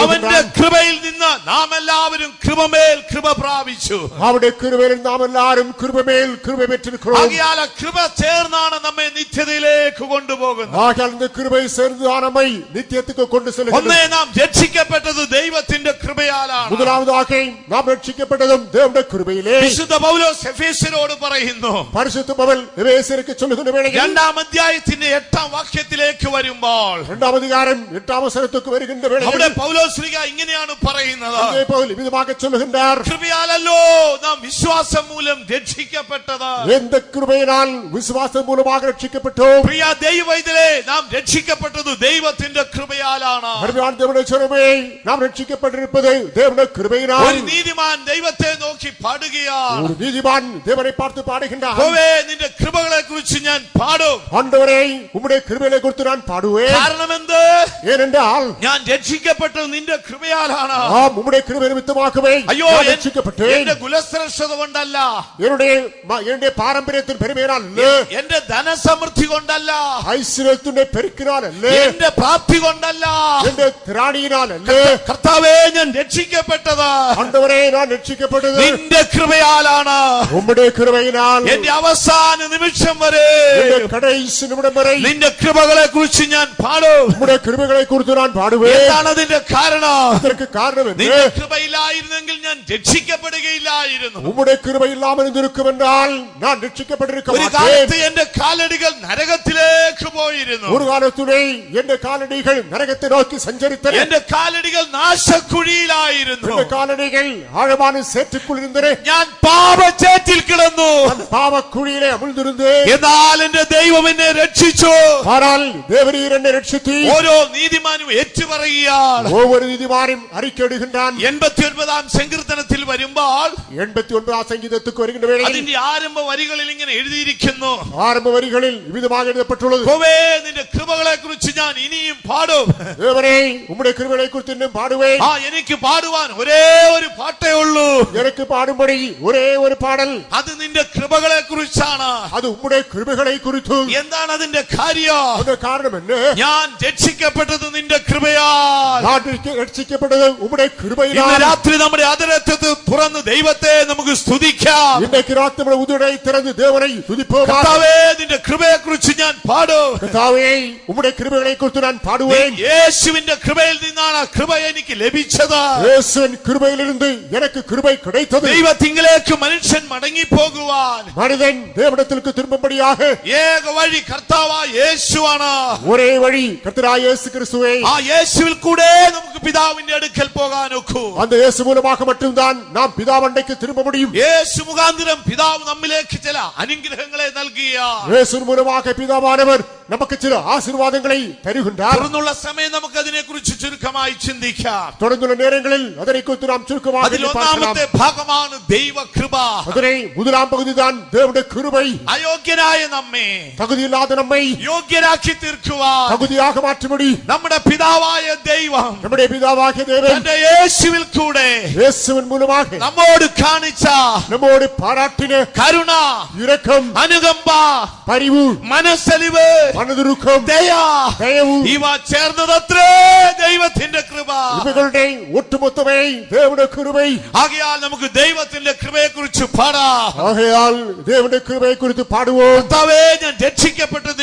അവന്റെ കൃപയിൽ നിന്ന് നാം എല്ലാവരും കൃപമേൽ കൃപ പ്രാപിച്ചു அவருடைய கிருபையில் நாம் எல்லாரும் கிருபமேல் கிருபை பெற்றிருக்கிறோம் ആകിയാൽ ആ കൃപ ചേർന്നാണ് നമ്മെ നിത്യതയിലേക്ക് കൊണ്ടുപോകുന്നത് ஆகையால் இந்த கிருபை சேர்ந்துதான் நம்மை நித்தியத்துக்கு கொண்டு ഒന്നേ செல்கிறது നാം രക്ഷിക്കപ്പെട്ടത് ദൈവത്തിന്റെ കൃപയാലാണ് முதலாவதாக நாம் ரட்சிக்கப்பட்டதும் தேவனுடைய கிருபையிலே വിശുദ്ധ പൗലോസ് എഫേസ്യരോട് പറയുന്നു பரிசுத்த பவல் எபேசியருக்கு சொல்லுகின்ற வேளையில் രണ്ടാം അധ്യായത്തിന്റെ എട്ടാം വാക്യത്തിലേക്ക് വരുമ്പോൾ இரண்டாம் அதிகாரம் எட்டாம் வசனத்துக்கு வருகின்ற അവിടെ வேளையில் പൗലോസ്ലിക ഇങ്ങനെയാണ് പറയുന്നത് പറയുന്നത് പോൽ വിധമാകെ ചൊല്ലുകിന്റാർ കൃപയാലല്ലോ നാം വിശ്വാസം മൂലം രക്ഷിക്കപ്പെട്ടത്. എന്ത് കൃപയിനാൽ വിശ്വാസം മൂലമാകെ രക്ഷിക്കപ്പെട്ടു? പ്രിയ ദൈവത്തിലെ നാം രക്ഷിക്കപ്പെട്ടത് ദൈവത്തിന്റെ കൃപയാലാണ്. ഹൃദയാൻ ദൈവയുടെ ചെറുമേ നാം രക്ഷിക്കപ്പെട്ടിരിപ്പത് ദൈവയുടെ കൃപയാൽ ഒരു നീതിമാൻ ദൈവത്തെ നോക്കി പാടുകയാണ്. ഒരു നീതിമാൻ ദൈവനെ പാർത്ത് പാടുകിന്റാർ ഓവേ നിന്റെ കൃപകളെ കുറിച്ച് ഞാൻ പാടും. ആണ്ടവരെ ഉമ്മടെ കൃപകളെ കുറിച്ച് ഞാൻ പാടുവേ. കാരണം എന്ത് ഏനെന്താൽ ഞാൻ രക്ഷിക്കപ്പെട്ടത് നിന്റെ കൃപയാലാണ്. ഉമ്മുടെ കൃപ നിമിത്തമാക്കുവേ അയ്യോ രക്ഷിക്കപ്പെട്ടു. എന്റെ കുലശ്രേഷ്ഠത കൊണ്ടല്ല. എന്റെ എന്റെ പാരമ്പര്യത്തിൽ പെരുമേനല്ല എന്റെ ധനസമൃദ്ധി കൊണ്ടല്ല. ഐശ്വര്യത്തിന്റെ പെരുക്കിനാലല്ല? എന്റെ പ്രാപ്തി കൊണ്ടല്ല. എന്റെ ത്രാണിയിനാലല്ല? കർത്താവേ ഞാൻ രക്ഷിക്കപ്പെട്ടത്. കണ്ടവരെ ഞാൻ രക്ഷിക്കപ്പെട്ടത്. നിന്റെ കൃപയാലാണ്. ഉമ്മുടെ കൃപയിനാൽ. എന്റെ അവസാന നിമിഷം വരെ. കടൈസ് നിമിഷം വരെ. നിന്റെ കൃപകളെ കുറിച്ച് ഞാൻ പാടും. നമ്മുടെ കൃപകളെ കുറിച്ച് ഞാൻ പാടുവേ. എന്താണ് അതിന്റെ കാരണം? കാരണം നിന്റെ കൃപയിലായിരുന്നെങ്കിൽ ഞാൻ രക്ഷിക്കപ്പെടുകയില്ലായിരുന്നു. ഉമ്മുടെ കൃപ ഇല്ലാമൽ ഇരുക്കുമെന്നാൽ ഞാൻ രക്ഷിക്കപ്പെട്ടിരിക്കും എന്റെ കാലടികൾ നരകത്തിലേക്ക് പോയിരുന്നു. ഒരു കാലത്തുടെ എന്റെ കാലടികൾ നരകത്തെ നോക്കി സഞ്ചരിത്ത എന്റെ കാലടികൾ നാശക്കുഴിയിലായിരുന്നു. എന്റെ കാലടികൾ ആഴമാണ് സേറ്റുക്കുളിരുന്നത് ഞാൻ പാപച്ചേറ്റിൽ കിടന്നു. പാപക്കുഴിയിലെ അമിഴ്ന്നിരുന്നേ എന്നാൽ എന്റെ ദൈവം എന്നെ രക്ഷിച്ചു. ആരാൽ ദേവരീർ എന്നെ രക്ഷിച്ചു ഓരോ നീതിമാനും ഏറ്റുപറയുകയാണ്. ഓരോ നീതിമാനും അറിക്കടുക്കുന്നു அறிக்கையிடுகின்றான் എൺപത്തി ഒൻപതാം സങ്കീർത്തനത്തിൽ വരുമ്പോൾ எண்பத்தி ஒன்பதாம் சங்கீதத்துக்கு வருகின்ற வேளையில் അതിന്റെ ആരംഭ വരികളിൽ ഇങ്ങനെ എഴുതിയിരിക്കുന്നു ஆரம்ப வரிகளில் விதமாக எழுதப்பட்டுள்ளது യഹോവേ, നിന്റെ കൃപകളെ കുറിച്ച് ഞാൻ ഇനിയും പാടും தேவனே உம்முடைய கிருபைகளை குறித்து இன்னும் பாடுவேன் ആ എനിക്ക് പാടുവാൻ ഒരേ ഒരു പാട്ടേ ഉള്ളൂ எனக்கு பாடும்படி ஒரே ஒரு பாடல் അത് നിന്റെ കൃപകളെ കുറിച്ചാണ് அது உம்முடைய கிருபைகளை குறித்து എന്താണ് അതിന്റെ കാര്യം அந்த காரணம் என்ன ഞാൻ രക്ഷിക്കപ്പെട്ടത് നിന്റെ കൃപയാൽ நாட்டிற்கு ரட்சிக்கப்பட்டது உம்முடைய ഇന്ന് രാത്രി നമ്മുടെ അതിരത്വത്തെ തുറന്ന് ദൈവത്തെ നമുക്ക് സ്തുതിക്കാം. ഇന്നേക്ക് രാത്രി നമ്മുടെ ഉദരയെ തുറന്ന് ദേവനെ സ്തുതിപ്പോ കർത്താവേ നിന്റെ കൃപയെ കുറിച്ച് ഞാൻ പാടും. കർത്താവേ ഉമ്മുടെ കൃപകളെ കുറിച്ച് ഞാൻ പാടുവേ യേശുവിന്റെ കൃപയിൽ നിന്നാണ് ആ കൃപ എനിക്ക് ലഭിച്ചത്. യേശുവിൻ കൃപയിലിരുന്ന് എനിക്ക് കൃപ കിടത്തത് ദൈവത്തിങ്കിലേക്ക് മനുഷ്യൻ മടങ്ങി പോകുവാൻ മനുതൻ ദേവടത്തിലേക്ക് തിരുമ്പടിയാക ഏക വഴി കർത്താവ യേശുവാണ്. ഒരേ വഴി കർത്തരായ യേശു ക്രിസ്തുവേ. ആ യേശുവിൽ കൂടെ നമുക്ക് പിതാവിന്റെ അടുക്കൽ പോകാം. ഒക്കൂ அந்த இயேசு மூலமாக மட்டும்தான் நாம் பிதாவண்டைக்கு திரும்ப முடியும் യേശു മുഖാന്തരം പിതാവ് നമ്മിലേക്ക് ചില അനുഗ്രഹങ്ങളെ നൽകിയ இயேசு மூலமாக பிதாவானவர் நமக்கு சில ஆசீர்வாதங்களை தருகின்றார் തുറന്നുള്ള സമയം നമുക്ക് അതിനെ കുറിച്ച് ചുരുക്കമായി ചിന്തിക്കാം தொடர்ந்துள்ள நேரங்களில் அதனை குறித்து நாம் சுருக்கமாக അതിൽ எண்ணி பார்க்கலாம் ഒന്നാമത്തെ ഭാഗമാണ് ദൈവകൃപ அதனை முதலாம் பகுதி தான் தேவனுடைய கிருபை അയോഗ്യനായ നമ്മെ தகுதியில்லாத நம்மை യോഗ്യരാക്കി തീർക്കുവാൻ தகுதியாக மாற்றும்படி നമ്മുടെ പിതാവായ ദൈവം நம்முடைய பிதாவாகிய தேவன் തന്റെ യേശുവിൽ കൂടെ യേശുവിൻ മൂലമാക നമ്മോട് കാണിച്ച നമ്മോട് പാരാട്ടിന് കരുണ ഇരക്കം അനുകമ്പ പരിവു മനസ്സലിവ് മനതുരുക്കം ദയ. ദയവും ഇവ ചേർന്നതത്രേ ദൈവത്തിന്റെ കൃപ. ഇവകളുടെ ഒട്ടുമൊത്തമേ ദേവന്റെ കൃപ. ആകയാൽ നമുക്ക് ദൈവത്തിന്റെ കൃപയെ കുറിച്ച് പാടാം. ആകയാൽ ദേവന്റെ കൃപയെ കുറിച്ച് പാടുവോ ഞാൻ രക്ഷിക്കപ്പെട്ടത്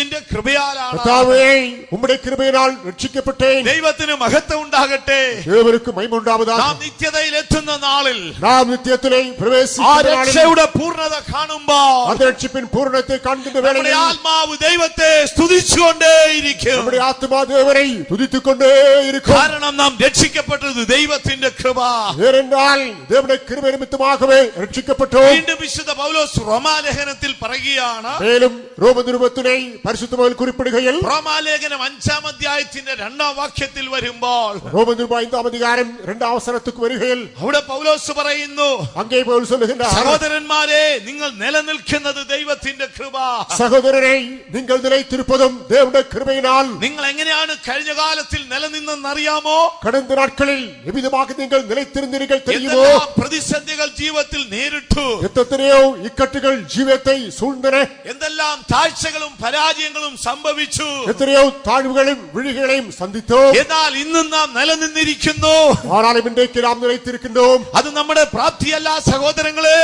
നിന്റെ കൃപയാലാണ് கர்த்தாவே உம்முடைய கிருபையினால் ரட்சிக்கப்பட்டேன் ദൈവത്തിന് മഹത്വം ഉണ്ടാകട്ടെ தேவனுக்கு மைமுண்டாவதாக നാം നിത്യതയിൽ എത്തുന്ന നാളിൽ நாம் நித்தியத்திலே ആ பிரவேசிக்கின்ற நாளில் രക്ഷയുടെ പൂർണ്ണത കാണുമ്പോ அந்த ரட்சிப்பின் பூரணத்தை காண்கின்ற നമ്മുടെ வேளையில் ആത്മാവ് ദൈവത്തെ സ്തുതിച്ചുകൊണ്ടേയിരിക്കും நம்முடைய ஆத்மா தேவனை துதித்துக் கொண்டே இருக்கும் കാരണം നാം രക്ഷിക്കപ്പെട്ടത് ദൈവത്തിന്റെ കൃപ ஏனென்றால் தேவனுடைய கிருபை நிமித்தமாகவே ரட்சிக்கப்பட்டோம் വീണ്ടും വിശുദ്ധ പൗലോസ് റോമാലേഖനത്തിൽ പറയുകയാണ് மேலும் ரோம நிருபத்தினை பரிசுத்தமாக குறிப்பிடுகையில் റോമാലേഖനം അഞ്ചാം അധ്യായത്തിന്റെ രണ്ടാം വാക്യത്തിൽ വരുമ്പോൾ റോമൻ അഞ്ചാം അധികാരം രണ്ടാം അവസരത്തിൽ വരികയിൽ. അവിടെ പൗലോസ് പറയുന്നു അങ്ങേ പൗലോസ് സഹോദരന്മാരെ നിങ്ങൾ നിലനിൽക്കുന്നത് ദൈവത്തിന്റെ കൃപ. സഹോദരനെ നിങ്ങൾ നിലയിത്തിരുപ്പതും ദൈവന്റെ കൃപയിനാൽ. നിങ്ങൾ എങ്ങനെയാണ് കഴിഞ്ഞ കാലത്തിൽ നിലനിന്നെന്ന് അറിയാമോ കടന്ത നാട്കളിൽ വിവിധമാക്കി നിങ്ങൾ നിലയ്ത്തിരുന്നിരിക്കൽ തെളിയുമോ? പ്രതിസന്ധികൾ ജീവിതത്തിൽ നേരിട്ടു? എത്രയോ ഇക്കട്ടുകൾ ജീവിതത്തെ സൂഴ്ന്നനെ എന്തെല്ലാം താഴ്ചകളും പരാജയങ്ങളും സംഭവിച്ചു? എത്രയോ താഴ്വുകളെയും വിഴികളെയും സന്ധിച്ചു എന്നാൽ ഇന്നും നാം നിലനിന്നിരിക്കുന്നു. ആനാലും ഇന്നേക്ക് നാം നിലയിത്തിരിക്കുന്നു അത് നമ്മുടെ പ്രാപ്തിയല്ല സഹോദരങ്ങളെ.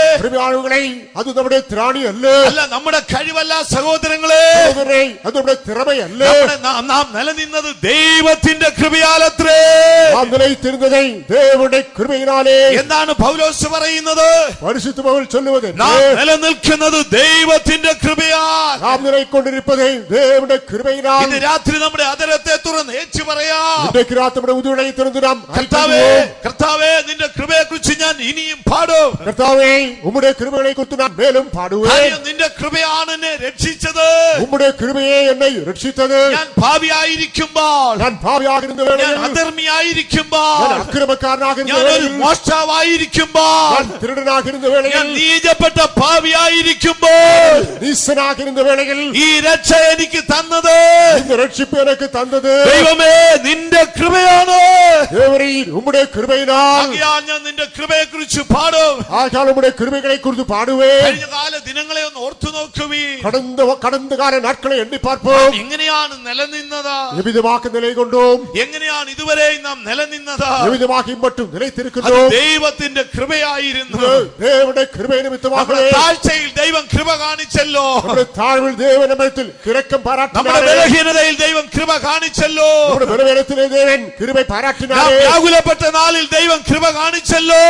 ആളുകളെ അത് നമ്മുടെ ത്രാണിയല്ല. അല്ല നമ്മുടെ കഴിവല്ല സഹോദരങ്ങളെ. അത് നമ്മുടെ തിറമയല്ല. നാം നിലനിന്നത് ദൈവത്തിന്റെ കൃപയാലത്രേ. നാം നിലയിത്തിരുന്നത് ദൈവയുടെ എന്നാണ് എന്താണ് പൗലോസ് പറയുന്നത്. പരിശുദ്ധ പൗൽ ചൊല്ലുവത് നാം നിലനിൽക്കുന്നത് ദൈവത്തിന്റെ കൃപയാൽ. നാം നിലയിക്കൊണ്ടിരിപ്പത് ദൈവയുടെ കൃപ പറയുക രാത്രി നമ്മുടെ അതരത്തെ തുറന്ന് ഏച്ചു പറയാം. നമ്മുടെ ഉദുടയെ തുറന്നിടാം. കർത്താവേ കർത്താവേ നിന്റെ കൃപയെക്കുറിച്ച് ഞാൻ ഇനിയും പാടും. കർത്താവേ ഉമ്മുടെ കൃപകളെ കുറിച്ച് ഞാൻ മേലും പാടുവേ. നിന്റെ കൃപയാണ് എന്നെ രക്ഷിച്ചത്. ഉമ്മുടെ കൃപയെ എന്നെ രക്ഷിച്ചത്. ഞാൻ ഭാവിയായിരിക്കുമ്പോൾ ഞാൻ ഭാവിയാകുന്ന ഞാൻ അധർമ്മിയായിരിക്കുമ്പോൾ ഞാൻ അക്രമക്കാരനാകുന്ന ഞാൻ ഒരു മോഷ്ടാവായിരിക്കുമ്പോൾ ഞാൻ തിരുടനാകുന്ന വേളയിൽ ഞാൻ നീചപ്പെട്ട ഭാവിയായിരിക്കുമ്പോൾ നീസനാകുന്ന വേളയിൽ ഈ രക്ഷ എനിക്ക് തന്നത് രക്ഷിപ്പ് എനിക്ക് തന്നത്. ദൈവമേ നിന്റെ കൃപയാണ്. നമ്മുടെ കൃപയിനാൽ ഞാൻ നിന്റെ കൃപയെ കുറിച്ച് പാടും. ആചാൽ നമ്മുടെ കൃപകളെ കുറിച്ച് പാടുവേ കഴിഞ്ഞ കാല ദിനങ്ങളെ ഒന്ന് ഓർത്തു നോക്കുവീ കടന്ന കടന്ന കാല നാട്കളെ എണ്ണി പാർപ്പോം. എങ്ങനെയാണ് നിലനിന്നത്. ലഭിതമാക്കി നിലകൊണ്ടും. എങ്ങനെയാണ് ഇതുവരെ നാം നിലനിന്നത്? ലഭിതമാക്കി മറ്റും നിലത്തിരിക്കുന്നു ദൈവത്തിന്റെ കൃപയായിരുന്നു. ദൈവയുടെ കൃപയെ നിമിത്തമാകട്ടെ താഴ്ചയിൽ ദൈവം കൃപ കാണിച്ചല്ലോ. താഴ്വിൽ ദൈവനമയത്തിൽ കിഴക്കം പാരാട്ടം ബലഹീനതയിൽ ദൈവം കൃപ കാണിച്ചല്ലോ. ബലഹീനത്തിലെ ദേവൻ കൃപ പാരാട്ടിനാലേ വ്യാകുലപ്പെട്ട നാളിൽ ദൈവം കൃപ കാണിച്ചല്ലോ.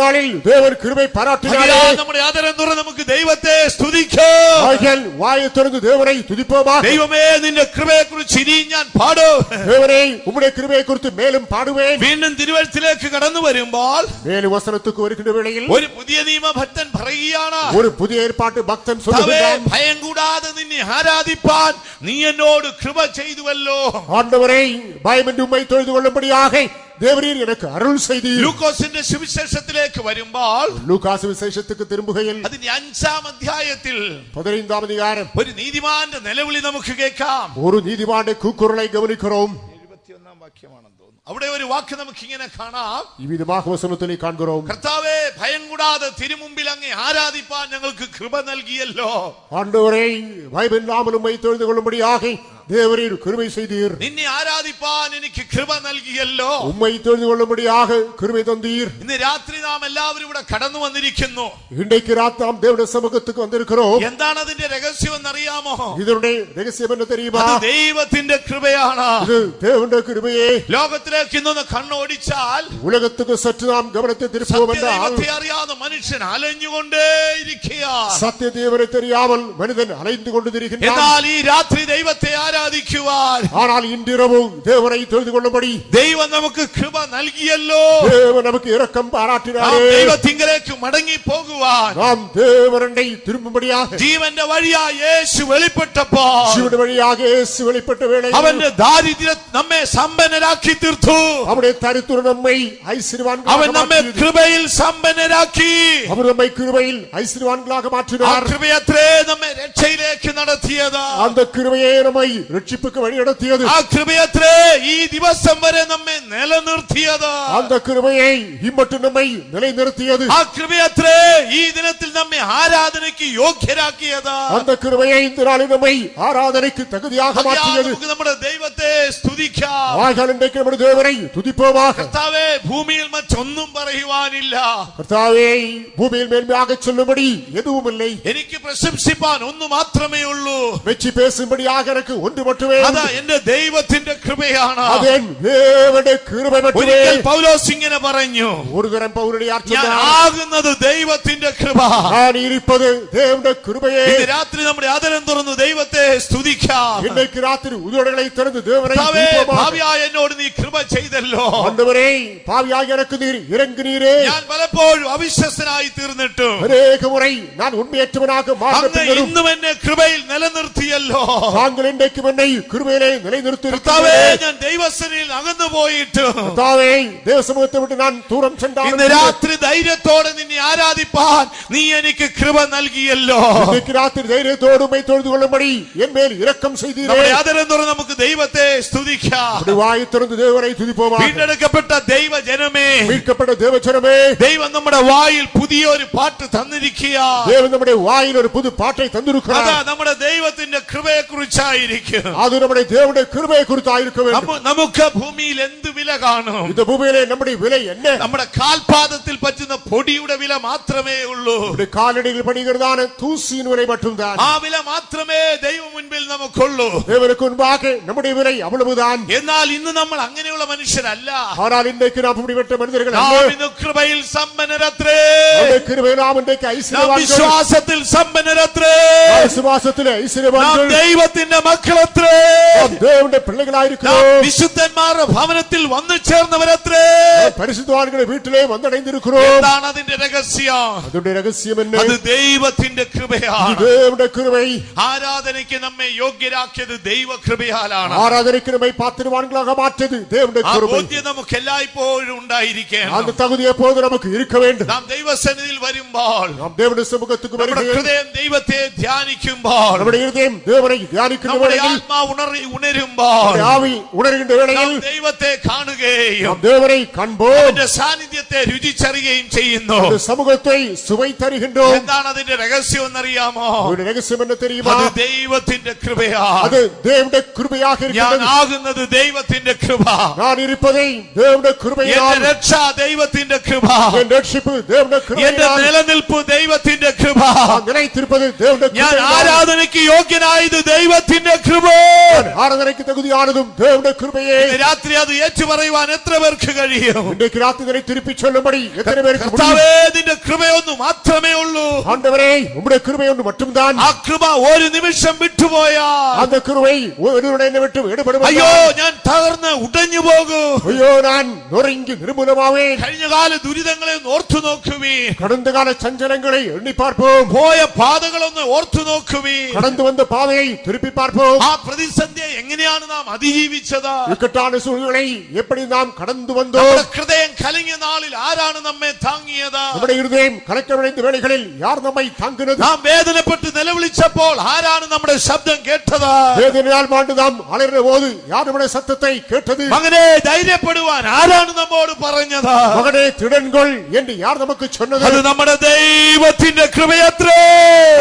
നാളിൽ ദേവൻ കൃപ പാരാട്ടിനാലേ നമ്മുടെ ആദരം തുറന്ന് നമുക്ക് ദൈവത്തെ സ്തുതിക്കാം. വായ തുറന്ന് ദേവനെ സ്തുതിപ്പോമാ ദൈവമേ നിന്റെ കൃപയെക്കുറിച്ച് ഇനിയും ഞാൻ പാടോ. ദേവനെ ഉമ്മുടെ കൃപയെക്കുറിച്ച് മേലും പാടുവേ വീണ്ടും തിരുവഴുത്തിലേക്ക് കടന്നു വരുമ്പോൾ മേലും വസനത്തുക്ക് ഒരുക്കുന്ന വേളയിൽ ഒരു പുതിയ നിയമ ഭക്തൻ പറയുകയാണ് ഒരു പുതിയ ഏർപ്പാട്ട് ഭക്തൻ ഭയം കൂടാതെ നിന്നെ ആരാധിപ്പാൻ നീ എന്നോട് കൃപ ചെയ്തുവല്ലോ ஆண்டவரை பயமின்றி உம்மை தொழுது கொள்ளும்படியாக தேவரீர் எனக்கு அருள் செய்தீர் ലൂക്കോസിന്റെ സുവിശേഷത്തിലേക്ക് വരുമ്പോൾ லூகாசு விசேஷத்துக்கு திரும்புகையில் അതിന്റെ അഞ്ചാം അധ്യായത്തിൽ பதினைந்தாம் அதிகாரம் ഒരു നീതിമാന്റെ നിലവിളി നമുക്ക് കേൾക്കാം ஒரு நீதிமானுடைய கூக்குரலை கவனிக்கிறோம் ഇരുപത്തിയൊന്നാം വാക്യമാണെന്ന് തോന്നുന്നു അവിടെ ഒരു വാക്ക് നമുക്ക് ഇങ്ങനെ കാണാം. ഈ വിധമാക വസനത്തിനെ കർത്താവേ ഭയം കൂടാതെ തിരുമുമ്പിൽ അങ്ങേ ആരാധിപ്പാൻ ഞങ്ങൾക്ക് കൃപ നൽകിയല്ലോ. ആണ്ടവരേ ഭയമില്ലാമലും മൈത്തൊഴുതുകൊള്ളുമ്പടിയാകെ தொழுது கொள்ளும்படியாக தேவரீர் கிருபை செய்தீர் നിന്നെ ആരാധിപ്പാൻ എനിക്ക് കൃപ നൽകിയല്ലോ உம்மை தொழுது கொள்ளும்படியாக கிருபை தந்தீர் ഇന്ന് രാത്രി നാം എല്ലാവരും ഇവിടെ കടന്നു വന്നിരിക്കുന്നു இன்றைக்கு ராத் நாம் தேவனுடைய சமூகத்துக்கு வந்திருக்கிறோம் എന്താണ് അതിന്റെ രഹസ്യം എന്നറിയാമോ இதனுடைய ரகசியம் என்ன தெரியுமா അത് ദൈവത്തിന്റെ കൃപയാണ് இது தேவனுடைய கிருபையே ലോകത്തിലേക്ക് ഇന്നൊന്ന് കണ്ണോടിച്ചാൽ உலகத்துக்கு சற்று நாம் கவனத்தை திருப்புவோம் என்றால் സത്യദൈവത്തെ അറിയാതെ മനുഷ്യൻ അലഞ്ഞുകൊണ്ടേ ഇരിക്കുക சத்திய தேவனை தெரியாமல் மனிதன் அலைந்து கொண்டு திரிகின்றான் എന്നാൽ ഈ രാത്രി ദൈവത്തെ ആരാധിക്കുവാൻ ஆனால் இன்றிரவு தேவனை தொழுது கொள்ளும்படி ദൈവം നമുക്ക് കൃപ നൽകിയല്ലോ தேவன் நமக்கு இரக்கம் നാം பாராட்டினாரே ദൈവത്തിങ്കലേക്ക് മടങ്ങി പോകുവാൻ நாம் தேவனண்டை திரும்பும்படியாக ജീവന്റെ വഴിയാ യേശു വെളിപ്പെട്ടപ്പോ சிவன் வழியாக இயேசு வெளிப்பட்ட வேளை അവന്റെ ദാരിദ്ര്യം നമ്മെ സമ്പന്നരാക്കി തീർത്തു அவருடைய தரித்துர நம்மை ஐஸ்வர்வான்களாக അവൻ നമ്മെ மாற்றியது. കൃപയിൽ സമ്പന്നരാക്കി அவர் நம்மை கிருபையில் ஐஸ்வர்வான்களாக ആ மாற்றினார் കൃപയത്രേ നമ്മെ രക്ഷയിലേക്ക് നടത്തിയത് அந்த கிருபையே நம்மை രക്ഷിപ്പക്ക് വഴിയെടുത്തിയത്. ആ കൃപയത്രേ ഈ ദിവസം വരെ നമ്മെ നിലനിർത്തിയത്. അന്ത കൃപയെ ഇമ്മട്ട് നമ്മെ നിലനിർത്തിയത്. ആ കൃപയത്രേ ഈ ദിനത്തിൽ നമ്മെ ആരാധനയ്ക്ക് യോഗ്യരാക്കിയത്. അന്ത കൃപയെ ഇന്ദിരാളി നമ്മെ ആരാധനയ്ക്ക് തകുതിയാക മാറ്റിയത്. നമ്മുടെ ദൈവത്തെ സ്തുതിക്കാം. ആകാലുണ്ടെങ്കിൽ നമ്മുടെ ദേവനെ തുതിപ്പോവാ കർത്താവേ ഭൂമിയിൽ മറ്റൊന്നും പറയുവാനില്ല. കർത്താവേ ഭൂമിയിൽ മേൽമ്യാകെ ചൊല്ലുമ്പടി എതുവുമില്ലേ? എനിക്ക് പ്രശംസിപ്പാൻ ഒന്ന് മാത്രമേ ഉള്ളൂ. വെച്ചി പേസുമ്പടി ആകനക്ക് കൊണ്ടുപറ്റുവേ അതാ എന്റെ ദൈവത്തിന്റെ കൃപയാണ്. ദൈവന്റെ കൃപ ഒരിക്കൽ പൗലോസ് ഇങ്ങനെ പറഞ്ഞു. ഒരു തരം ഞാൻ ആകുന്നത് ദൈവത്തിന്റെ കൃപ. ഞാൻ ഇരിപ്പത് ദൈവന്റെ കൃപയെ. രാത്രി നമ്മുടെ ആദരം തുറന്ന് ദൈവത്തെ സ്തുതിക്കാം. ഇന്നേക്ക് രാത്രി ഉദോടകളെ തുറന്ന് ദൈവനെ ഭാവിയായ എന്നോട് നീ കൃപ ചെയ്തല്ലോ. അന്തവരെ ഭാവിയായി എനക്ക് നീ ഇറങ്ങിനീരേ ഞാൻ പലപ്പോഴും അവിശ്വസനായി തീർന്നിട്ടും. അനേക മുറൈ ഞാൻ ഉണ്മയേറ്റവനാകും. ഇന്നും എന്നെ കൃപയിൽ നിലനിർത്തി. നിലനിർത്തിയല്ലോ താങ്കൾ എന്തേക്കും എന്നെ കൃപയിലെ നിലനിർത്തിയിരുത്താവേ ഞാൻ ദൈവസനയിൽ അകന്നു പോയിട്ട്. കർത്താവേ വിട്ട് ഞാൻ ദൂരം ചെന്നാൽ ഇന്ന് രാത്രി ധൈര്യത്തോടെ നിന്നെ ആരാധിപ്പാൻ നീ എനിക്ക് കൃപ നൽകിയല്ലോ. ഇന്നേക്ക് രാത്രി ധൈര്യത്തോട് ഉമ്മയെ തൊഴുതുകൊള്ളുംപടി എന്മേൽ ഇറക്കം ചെയ്തിരുന്നു അതിരം തുറന്ന് നമുക്ക് ദൈവത്തെ സ്തുതിക്കാം. വായി തുറന്ന് ദൈവനെ സ്തുതിപ്പോവാം വീണ്ടെടുക്കപ്പെട്ട ദൈവജനമേ. മീட்கപ്പെട്ട ദൈവജനമേ. ദൈവം നമ്മുടെ വായിൽ പുതിയൊരു പാട്ട് തന്നിരിക്കുക ദൈവം നമ്മുടെ വായിൽ ഒരു പുതു പാട്ടை തന്നിരിക്കുക അതാ നമ്മുടെ ദൈവത്തിന്റെ കൃപയെക്കുറിച്ചായിരിക്കും. അത് നമ്മുടെ ദൈവന്റെ കൃപയെക്കുറിച്ചായിരിക്കും നമുക്ക് ഭൂമിയിൽ എന്ത് വില കാണും? ഇത് ഭൂമിയിലെ നമ്മുടെ വില എന്നെ. നമ്മുടെ കാൽപാദത്തിൽ പറ്റുന്ന പൊടിയുടെ വില മാത്രമേ ഉള്ളൂ. കാലടിയിൽ പണിയുന്നതാണ് തൂസിന് വില പറ്റും ആ വില മാത്രമേ ദൈവം മുൻപിൽ നമുക്കുള്ളൂ. ദൈവനക്ക് മുൻപാകെ നമ്മുടെ വില അവളവുതാൻ എന്നാൽ ഇന്ന് നമ്മൾ അങ്ങനെയുള്ള മനുഷ്യരല്ല. ആനാൽ ഇന്നേക്ക് നാം ഭൂമി മനുഷ്യരല്ല നാം കൃപയിൽ സമ്പന്നരത്രേ. കൃപയിൽ നാം ഇന്നേക്ക് ഐശ്വര്യവാൻ വിശ്വാസത്തിൽ സമ്പന്നരത്രേ. വിശ്വാസത്തിൽ ഐശ്വര്യവാൻ ദൈവത്തിന്റെ മക്കളത്രേ. ദൈവന്റെ പിള്ളകളായിരിക്കും വിശുദ്ധന്മാരുടെ ഭവനത്തിൽ വന്നു ചേർന്നവരത്രേ. പരിശുദ്ധവാനുകളുടെ വീട്ടിലേ വന്നടൈന്നിരിക്കുന്നു അതിന്റെ രഹസ്യം? അതിന്റെ രഹസ്യം അത് ദൈവത്തിന്റെ കൃപയാണ്. ദൈവന്റെ കൃപൈ. ആരാധനയ്ക്ക് നമ്മെ യോഗ്യരാക്കിയത് ദൈവ കൃപയാലാണ് ആരാധനയ്ക്ക് നമ്മെ പാത്തിരുവാനുകളാക മാറ്റിയത് ദൈവന്റെ കൃപ. ബോധ്യം നമുക്ക് എല്ലായ്പ്പോഴും ഉണ്ടായിരിക്കണം. അത് തകുതി എപ്പോഴും നമുക്ക് ഇരിക്ക വേണ്ടത്. നാം ദൈവസന്നിധിയിൽ വരുമ്പോൾ നാം ദൈവത്തിന്റെ സമുഖത്തേക്ക് വരുമ്പോൾ ഹൃദയം ദൈവത്തെ ധ്യാനിക്കുമ്പോൾ നമ്മുടെ ഹൃദയം ദൈവത്തെ കാണുകയും സാന്നിധ്യത്തെ രുചിച്ചറിയുകയും ചെയ്യുന്നു. സമൂഹത്തെ സുവൈ എന്താണ് അതിന്റെ രഹസ്യം എന്നറിയാമോ? ഒരു രഹസ്യം എന്ന് അത് ദൈവത്തിന്റെ കൃപയാ. അത് ദൈവത്തിന്റെ കൃപ. ഞാൻ ഇരിപ്പതേ ദൈവന്റെ കൃപയാണ് രക്ഷ ദൈവത്തിന്റെ കൃപ. രക്ഷിപ്പ് ദൈവന്റെ കൃപ നിലനിൽപ്പ് ദൈവത്തിന്റെ കൃപ. നിലനിൽപ്പത് ദൈവന്റെ ഞാൻ ആരാധനയ്ക്ക് യോഗ്യനായ ഇത് ദൈവത്തിന്റെ കൃപ. ആരാധനയ്ക്ക് തകുതിയാണതും ദേവന്റെ കൃപയെ രാത്രി അത് ഏറ്റു പറയുവാൻ എത്ര പേർക്ക് കഴിയും? രാത്രി തന്നെ തിരുപ്പിച്ചൊല്ലുമ്പടി എത്ര പേർക്ക് കർത്താവേ നിന്റെ കൃപയൊന്നു മാത്രമേ ഉള്ളൂ. ആണ്ടവരെ നമ്മുടെ കൃപയൊന്നു മറ്റും താൻ. ആ കൃപ ഒരു നിമിഷം വിട്ടുപോയാ. അത് കൃപയെ? ഒരുവിടെ എന്നെ വിട്ടു ഇടപെടും അയ്യോ ഞാൻ തകർന്ന് ഉടഞ്ഞു പോകും. അയ്യോ ഞാൻ നുറങ്ങി നിർമൂലമാവേ കഴിഞ്ഞ കാല ദുരിതങ്ങളെ ഓർത്തു നോക്കുവീ കടന്നുകാല ചഞ്ചലങ്ങളെ എണ്ണിപ്പാർപ്പും. പോയ പാതകളൊന്ന് ഓർത്തു നോക്കുവീ കടന്നു വന്ന പാത பாதையை திருப்பி பார்ப்போம் ആ പ്രതിസന്ധിയെ എങ്ങനെയാണ് നാം അതിജീവിച്ചത് இக்கட்டான சூழ்நிலை எப்படி நாம் கடந்து வந்தோம் നമ്മുടെ ഹൃദയം കലങ്ങിയ നാളിൽ ആരാണ് നമ്മെ താങ്ങിയത് நம்முடைய இருதயம் கலக்கமடைந்த வேளைகளில் யார் நம்மை தாங்கினது നാം വേദനപ്പെട്ട് നിലവിളിച്ചപ്പോൾ ആരാണ് നമ്മുടെ ശബ്ദം കേട്ടത് வேதனையால் மாண்டு நாம் அலறின போது யார் நம்முடைய சத்தத்தை கேட்டது മകനെ ധൈര്യപ്പെടുവാൻ ആരാണ് നമ്മോട് പറഞ്ഞത് மகனே திடன்கொள் என்று யார் நமக்கு சொன்னது അത് നമ്മുടെ ദൈവത്തിന്റെ കൃപയത്രേ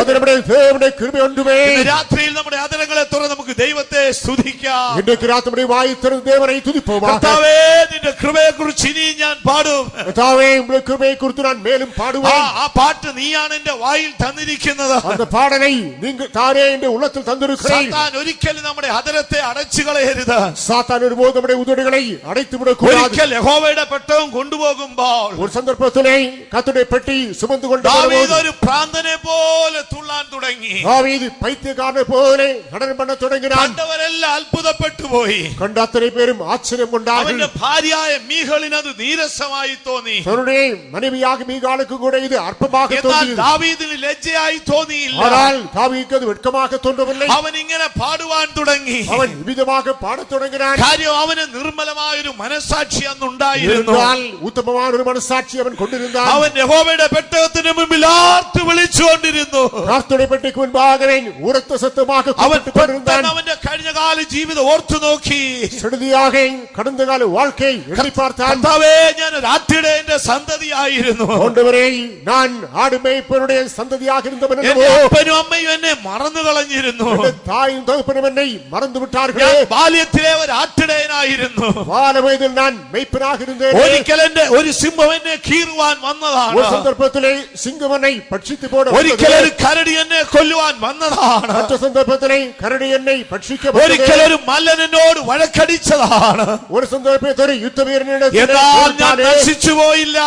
அது நம்முடைய தேவனுடைய கிருபை ஒன்றுமே ഇന്ന് രാത്രിയിൽ നമ്മുടെ അതിരങ്ങളെ തുറന്ന് നമുക്ക് ദൈവത്തെ സ്തുതിക്കാം. നിന്റെ രാത്രി വായി തുറന്ന് ദേവനെ തുതിപ്പോവാ കർത്താവേ നിന്റെ കൃപയെക്കുറിച്ച് ഇനി ഞാൻ പാടും. കർത്താവേ നിന്റെ കൃപയെക്കുറിച്ച് ഞാൻ മേലും പാടുവാൻ. ആ പാട്ട് നീയാണ് എന്റെ വായിൽ തന്നിരിക്കുന്നത്. അത് പാടനൈ നീ താരേ എന്റെ ഉള്ളത്തിൽ തന്നിരിക്കുന്നു സാത്താൻ ഒരിക്കലും നമ്മുടെ അതിരത്തെ അടച്ചു കളയരുത്. സാത്താൻ ഒരു പോലും നമ്മുടെ ഉദടുകളെ അടയ്ത്തു വിടക്കൂടാ. ഒരിക്കൽ യഹോവയുടെ പെട്ടവും കൊണ്ടുപോകുമ്പോൾ ഒരു സന്ദർഭത്തിലെ കത്തുടെ പെട്ടി സുമന്തുകൊണ്ട് ദാവീദ് ഒരു പ്രാന്തനെ പോലെ തുള്ളാൻ തുടങ്ങി. ദാവീദ് പൈത്യക്കാരനെ போல நடனம் பண்ண தொடங்கினான் കണ്ടവരെല്ലാം അത്ഭുതപ്പെട്ടു പോയി கண்ட அத்தனை பேரும் ஆச்சரியம் கொண்டார்கள் അവന്റെ ഭാര്യയായ മീഹളിന് അത് നീരസമായി തോന്നി தன்னுடைய மனைவியாக மீகாலுக்கு கூட இது அற்பமாக എന്നാൽ தோன்றியது ദാവീദിന് ലജ്ജയായി തോന്നിയില്ല ஆனால் தாவீதுக்கு அது வெட்கமாக தோன்றவில்லை അവൻ ഇങ്ങനെ പാടുവാൻ തുടങ്ങി அவன் விதமாக பாடத் தொடங்கினான் കാര്യം അവന് നിർമ്മലമായ ഒരു മനസാക്ഷി അന്നുണ്ടായിരുന്നു இருந்தால் உத்தமமான ஒரு மனசாட்சி அவன் கொண்டிருந்தான் അവൻ യഹോവയുടെ പെട്ടകത്തിന് മുമ്പിൽ ആർത്ത് വിളിച്ചുകൊണ്ടിരുന്നു கார்த்துடைய பெட்டிக்கு முன்பாகவே உரத்த சத்தமாக അവൻ கூப்பிட்டுக் கொண்டிருந்தான் പെട്ടെന്ന് അവന്റെ കഴിഞ്ഞകാല ജീവിതം ഓർത്തു നോക്കി செடுதியாக கடந்த கால வாழ்க்கை எண்ணி பார்த்தான் കർത്താവേ ഞാൻ രാത്രിയുടെ എന്റെ സന്തതിയായിരുന്നു ஆண்டவரே நான் ஆடு மேய்ப்பனுடைய சந்ததியாக இருந்தவன் എന്റെ என்னவோ അപ്പനും അമ്മയും എന്നെ മറന്നു കളഞ്ഞിരുന്നു என் தாயும் தகப்பனும் என்னை மறந்து ഞാൻ விட்டார்களே ബാല്യത്തിലെ ഒരു ആട്ടിടയനായിരുന്നു வால வயதில் நான் மெய்ப்பனாக இருந்தேன் ഒരിക്കൽ എന്റെ ഒരു സിംഹം എന്നെ കീറുവാൻ ஒரு വന്നതാണ് சந்தர்ப்பத்திலே சிங்கமனை பட்சித்து போட ഒരിക്കൽ வந்தது. ഒരു കരടി എന്നെ കൊല്ലുവാൻ വന്നതാണ് மற்ற சந்தர்ப்பத்திலே கரடி என்னை பட்சிக்க ഒരിക്കൽ வந்தது. ഒരു മല്ലൻ എന്നോട് വഴക്കടിച്ചതാണ് ஒரு சந்தர்ப்பத்தில் யுத்த வீரனிடம் എന്നാൽ എന്നാൽ ഞാൻ നശിച്ചു പോയില്ല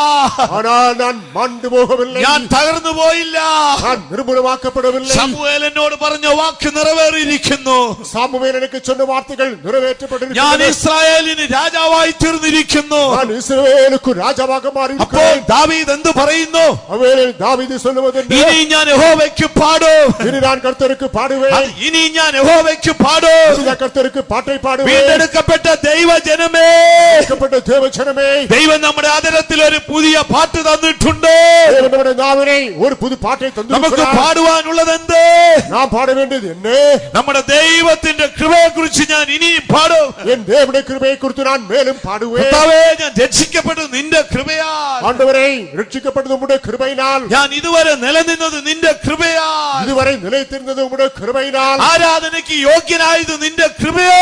ஆனால் நான் மாண்டு போகவில்லை ഞാൻ തകർന്നു പോയില്ല நான் நிர்மூலமாக்கப்படவில்லை ശമുവേൽ എന്നോട് പറഞ്ഞ വാക്ക് നിറവേറിയിരിക്കുന്നു சாமுவேல் எனக்கு சொன்ன வார்த்தைகள் ഞാൻ நிறைவேற்றப்பட்டிருக்கிறது ഇസ്രായേലിന് രാജാവായി തീർന്നിരിക്കുന്നു நான் இஸ்ரவேலுக்கு ராஜாவாக மாறி അപ്പോൾ ദാവീദ് എന്ത് പറയുന്നു அவ்வேளில் தாவீது சொல்லுவதென்று ഇനി ഞാൻ യഹോവയ്ക്ക് പാടും இனி நான் கர்த்தருக்கு பாடுவேன் അത് ഇനി ഞാൻ യഹോവയ്ക്ക് പാടും இனி நான் கர்த்தருக்கு பாட்டை பாடுவேன் വീണ്ടെടുക്കപ്പെട്ട ദൈവജനമേ கேட்கப்பட்ட தேவச்சனமே ദൈവം നമ്മുടെ ആദരത്തിൽ ഒരു പുതിയ പാട്ട് തന്നിട്ടുണ്ട് தேவன் நம்முடைய நாவினை ஒரு புது பாட்டை നമുക്ക് தந்து പാടുവാനുള്ളത് എന്ത് நாம் பாட வேண்டியது என்ன നമ്മുടെ ദൈവത്തിന്റെ കൃപയെ കുറിച്ച് ഞാൻ ഇനിയും പാടും என் தேவனுடைய கிருபையை குறித்து நான் மேலும் பாடுவேன் കർത്താവേ ഞാൻ രക്ഷിക്കപ്പെട്ടു നിന്റെ കൃപയാൽ ஆண்டவரை ரட்சிக்கப்பட்டது உம்முடைய கிருபையினால் ഞാൻ ഇതുവരെ നിലനിന്നത് നിന്റെ കൃപയാൽ വരെ നിലയിത്തിരുന്നത് ഉമ്മുടെ കൃപയിനാൽ. ആരാധനയ്ക്ക് യോഗ്യനായത് നിന്റെ കൃപയോ?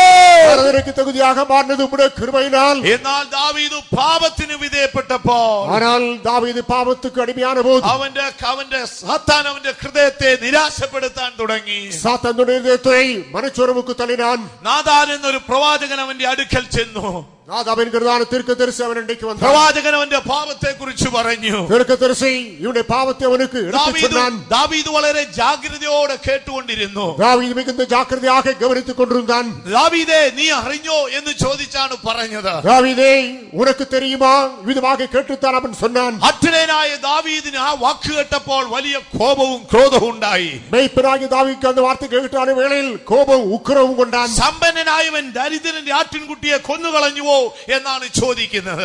ആരാധനയ്ക്ക് തകുതിയാക മാറിനത് ഉമ്മുടെ കൃപയിനാൽ. എന്നാൽ ദാവീദ് പാപത്തിന് വിധേയപ്പെട്ടപ്പോ ആനാൽ ദാവീദ് പാപത്തുക്ക് അടിമയാണ് പോകുന്നത് അവന്റെ അവന്റെ സാത്താൻ അവന്റെ ഹൃദയത്തെ നിരാശപ്പെടുത്താൻ തുടങ്ങി. സാത്താൻ ഹൃദയത്തെ മനച്ചോരമുക്ക് തള്ളിനാൻ നാദാൻ എന്നൊരു പ്രവാചകൻ അവന്റെ അടുക്കൽ ചെന്നു. நாதாவின் கிருதான தீர்க்க தரிசி அவன் இன்றைக்கு வந்தான் പ്രവാചകൻ അവന്റെ പാപത്തെ കുറിച്ച് പറഞ്ഞു தீர்க்க தரிசி இவனுடைய பாவத்தை அவனுக்கு எடுத்து ദാവീദ് சொன்னான் ദാവീദ് വളരെ ജാഗ്രതയോടെ കേട്ടുകൊണ്ടിരുന്നു தாவீது மிகுந்த ஜாக்கிரதையாக கவனித்துக் கொண்டிருந்தான் ദാവീദേ നീ അറിഞ്ഞോ എന്ന് ചോദിച്ചാണ് പറഞ്ഞത് தாவீதே உனக்கு தெரியுமா விதமாக கேட்டுத்தான் அவன் சொன்னான் അക്ഷരനായ ദാവീദിന് ആ വാക്ക് കേട്ടപ്പോൾ വലിയ കോപവും ക്രോധവും ഉണ്ടായി மெய்ப்பனாகி தாவீதுக்கு அந்த வார்த்தை கேட்டான வேளையில் கோபம் உக்கிரவும் கொண்டான் സമ്പന്നനായവൻ ദരിദ്രന്റെ ആട്ടിൻകുട്ടിയെ കൊന്നുകളഞ്ഞുവോ എന്നാണ് ചോദിക്കുന്നത്.